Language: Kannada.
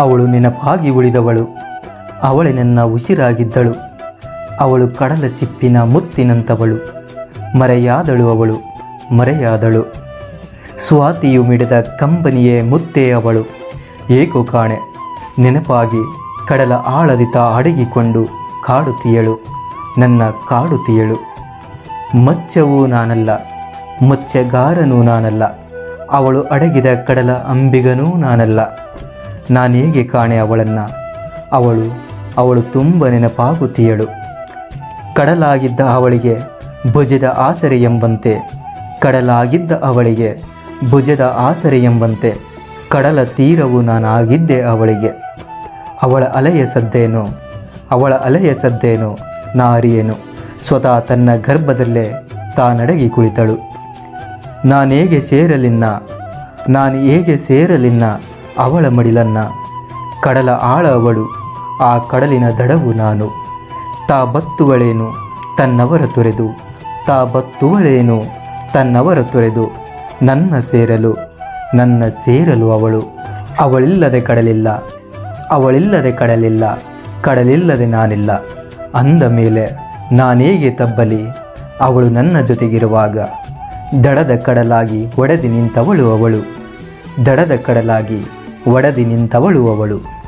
ಅವಳು ನೆನಪಾಗಿ ಉಳಿದವಳು. ಅವಳೆ ನನ್ನ ಉಸಿರಾಗಿದ್ದಳು. ಅವಳು ಕಡಲ ಚಿಪ್ಪಿನ ಮುತ್ತಿನಂತವಳು. ಮರೆಯಾದಳು ಅವಳು, ಮರೆಯಾದಳು. ಸ್ವಾತಿಯು ಮಿಡಿದ ಕಂಬನಿಯೇ ಮುತ್ತೇ ಅವಳು. ಏಕೋ ಕಾಣೆ, ನೆನಪಾಗಿ ಕಡಲ ಆಳದಿತ ಅಡಗಿಕೊಂಡು ಕಾಡುತ್ತೀಯಳು ನನ್ನ ಕಾಡುತ್ತೀಯಳು ಮಚ್ಚವೂ ನಾನಲ್ಲ, ಮಚ್ಚಗಾರನೂ ನಾನಲ್ಲ. ಅವಳು ಅಡಗಿದ ಕಡಲ ಅಂಬಿಗನೂ ನಾನಲ್ಲ. ನಾನೇಗೆ ಕಾಣೆ ಅವಳನ್ನು? ಅವಳು ಅವಳು ತುಂಬ ನೆನಪಾಗುತ್ತೀಯಳು. ಕಡಲಾಗಿದ್ದ ಅವಳಿಗೆ ಭುಜದ ಆಸರೆ ಎಂಬಂತೆ, ಕಡಲಾಗಿದ್ದ ಅವಳಿಗೆ ಭುಜದ ಆಸರೆ ಎಂಬಂತೆ, ಕಡಲ ತೀರವು ನಾನಾಗಿದ್ದೆ ಅವಳಿಗೆ. ಅವಳ ಅಲೆಯ ಸದ್ದೇನು? ಅವಳ ಅಲೆಯ ಸದ್ದೇನು? ನಾರಿಯೇನು? ಸ್ವತಃ ತನ್ನ ಗರ್ಭದಲ್ಲೇ ತಾನಡಗಿ ಕುಳಿತಳು. ನಾನೇಗೆ ಸೇರಲಿನ್ನ? ನಾನು ಹೇಗೆ ಸೇರಲಿನ್ನ? ಅವಳ ಮಡಿಲನ್ನ. ಕಡಲ ಆಳ ಅವಳು, ಆ ಕಡಲಿನ ದಡವು ನಾನು. ತಾ ಬತ್ತುವಳೇನು, ತನ್ನವರ ತೊರೆದು. ತಾ ಬತ್ತುವಳೇನು, ತನ್ನವರ ತೊರೆದು. ನನ್ನ ಸೇರಲು ನನ್ನ ಸೇರಲು ಅವಳು. ಅವಳಿಲ್ಲದೆ ಕಡಲಿಲ್ಲ ಅವಳಿಲ್ಲದೆ ಕಡಲಿಲ್ಲ, ಕಡಲಿಲ್ಲದೆ ನಾನಿಲ್ಲ. ಅಂದ ಮೇಲೆ, ನಾನೇಗೆ ತಬ್ಬಲಿ, ಅವಳು ನನ್ನ ಜೊತೆಗಿರುವಾಗ. ದಡದ ಕಡಲಾಗಿ ಒಡೆದಿ ನಿಂತವಳು ಅವಳು. ದಡದ ಕಡಲಾಗಿ ಒಡೆದಿ ನಿಂತವಳು ಅವಳು.